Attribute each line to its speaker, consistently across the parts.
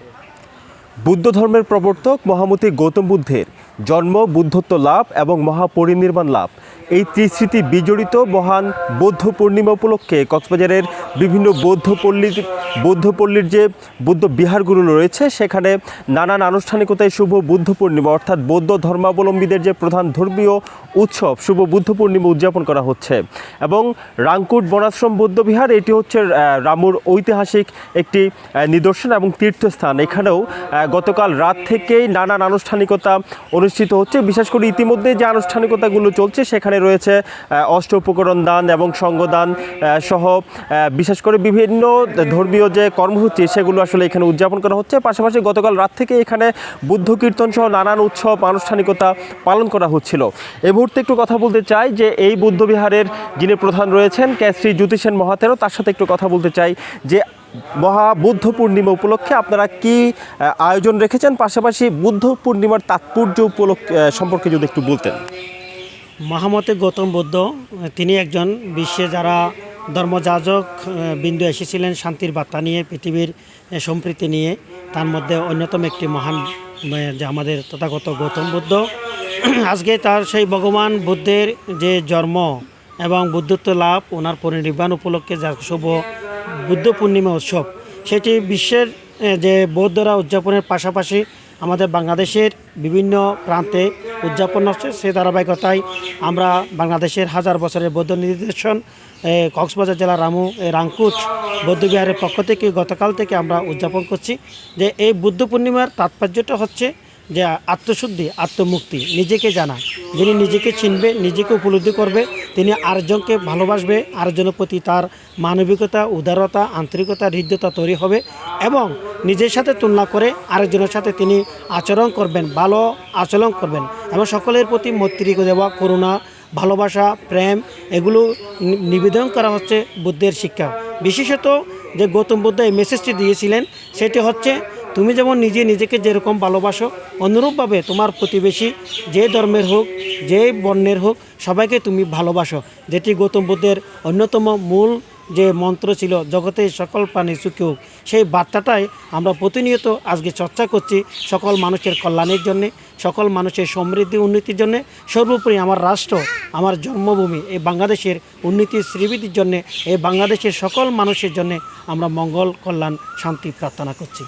Speaker 1: Okay. Buddha ধর্মের প্রবর্তক মহামতি গৌতম বুদ্ধের জন্ম, বুদ্ধত্ব লাভ এবং মহাপরিনির্বাণ লাভ। এই ত্রিস্মৃতি বিজড়িত মহান বৌদ্ধ পূর্ণিমা উপলক্ষে কক্সবাজারের বিভিন্ন বৌদ্ধ পল্লীর বৌদ্ধ পল্লীর যে বৌদ্ধ বিহারগুলো রয়েছে, সেখানে নানান আনুষ্ঠানিকতায় শুভ বুদ্ধ পূর্ণিমা অর্থাৎ বৌদ্ধ ধর্মাবলম্বীদের যে প্রধান ধর্মীয় উৎসব, শুভ বুদ্ধ পূর্ণিমা উদযাপন করা হচ্ছে। এবং রাংকুট বনাশ্রম বৌদ্ধ বিহার, এটি হচ্ছে রামুর ঐতিহাসিক একটি নিদর্শন এবং তীর্থস্থান। এখানেও গতকাল রাত থেকেই নানান আনুষ্ঠানিকতা অনুষ্ঠিত হচ্ছে। বিশেষ করে ইতিমধ্যে যে আনুষ্ঠানিকতাগুলো চলছে, সেখানে রয়েছে অষ্ট উপকরণ দান এবং সঙ্গদান সহ বিশেষ করে বিভিন্ন ধর্মীয় যে কর্মসূচি, সেগুলো আসলে এখানে উদযাপন করা হচ্ছে। পাশাপাশি গতকাল রাত থেকে এখানে বুদ্ধ কীর্তন সহ নানান উৎসব, আনুষ্ঠানিকতা পালন করা হচ্ছিল। এ মুহূর্তে একটু কথা বলতে চাই যে, এই বুদ্ধবিহারের যিনি প্রধান রয়েছেন ক্যাশ্রী জ্যোতিষেন মহাতেরও, তার সাথে একটু কথা বলতে চাই যে মহা বুদ্ধ পূর্ণিমা উপলক্ষে আপনারা কি আয়োজন রেখেছেন? পাশাপাশি বুদ্ধ পূর্ণিমার তাৎপর্য উপলক্ষে সম্পর্কে যদি একটু বলতেন।
Speaker 2: মহামতে গৌতম বুদ্ধ, তিনি একজন বিশ্বে যারা ধর্মযাজক বিন্দু এসেছিলেন শান্তির বার্তা নিয়ে, পৃথিবীর সম্প্রীতি নিয়ে। তার মধ্যে অন্যতম একটি মহান যে আমাদের তথাগত গৌতম বুদ্ধ। আজকে তার সেই ভগবান বুদ্ধের যে জন্ম এবং বুদ্ধত্ব লাভ, ওনার পরিনির্বাণ উপলক্ষে যার শুভ বুদ্ধ পূর্ণিমা উৎসব। সেটি বিশ্বের যে বৌদ্ধরা উদযাপনের পাশাপাশি আমাদের বাংলাদেশের বিভিন্ন প্রান্তে উদযাপন হচ্ছে সে ধারাবাহিকতায় আমরা বাংলাদেশের হাজার বছরের বৌদ্ধ নির্দেশন কক্সবাজার জেলার রামু রাংকুচ বৌদ্ধবিহারের পক্ষ থেকে গতকাল থেকে আমরা উদযাপন করছি। যে এই বুদ্ধ পূর্ণিমার তাৎপর্যটা হচ্ছে যে আত্মশুদ্ধি, আত্মমুক্তি, নিজেকে জানা। যিনি নিজেকে চিনবে, নিজেকে উপলব্ধি করবে, তিনি আরেকজনকে ভালোবাসবে, আরেকজনের প্রতি তার মানবিকতা, উদারতা, আন্তরিকতা, হৃদ্যতা তৈরি হবে এবং নিজের সাথে তুলনা করে আরেকজনের সাথে তিনি আচরণ করবেন, ভালো আচরণ করবেন এবং সকলের প্রতি মৈত্রী দেওয়া, করুণা, ভালোবাসা, প্রেম এগুলো নিবেদন করা হচ্ছে বুদ্ধের শিক্ষা। বিশেষত যে গৌতম বুদ্ধ এই মেসেজটি দিয়েছিলেন, সেটি হচ্ছে তুমি যেমন নিজে নিজেকে যেরকম ভালোবাসো, অনুরূপভাবে তোমার প্রতিবেশী যে ধর্মের হোক, যে বর্ণের হোক, সবাইকে তুমি ভালোবাসো। যেটি গৌতম বুদ্ধের অন্যতম মূল যে মন্ত্র ছিল, জগতে সকল প্রাণী সুখী হোক। সেই বার্তাটাই আমরা প্রতিনিয়ত আজকে চর্চা করছি সকল মানুষের কল্যাণের জন্যে, সকল মানুষের সমৃদ্ধি উন্নতির জন্যে, সর্বোপরি আমার রাষ্ট্র, আমার জন্মভূমি, এই বাংলাদেশের উন্নতি শ্রীবৃদ্ধির জন্যে, এই বাংলাদেশের সকল মানুষের জন্যে আমরা মঙ্গল, কল্যাণ, শান্তি প্রার্থনা করছি।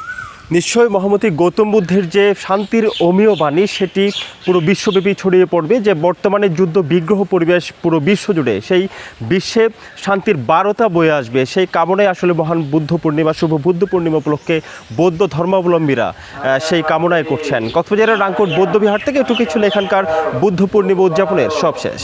Speaker 1: নিশ্চয়ই মহামতি গৌতম বুদ্ধের যে শান্তির অমীয় বাণী, সেটি পুরো বিশ্বব্যাপী ছড়িয়ে পড়বে, যে বর্তমানে যুদ্ধ, বিগ্রহ পরিবেশ পুরো বিশ্ব জুড়ে, সেই বিশ্বে শান্তির বারতা বয়ে আসবে। সেই কামনায় আসলে মহান বুদ্ধ পূর্ণিমা, শুভ বুদ্ধ পূর্ণিমা উপলক্ষে বৌদ্ধ ধর্মাবলম্বীরা সেই কামনায় করছেন। কক্সবাজারের রাঙ্কুট বৌদ্ধবিহার থেকে একটু কিছু এখানকার বুদ্ধ পূর্ণিমা উদযাপনের সব শেষ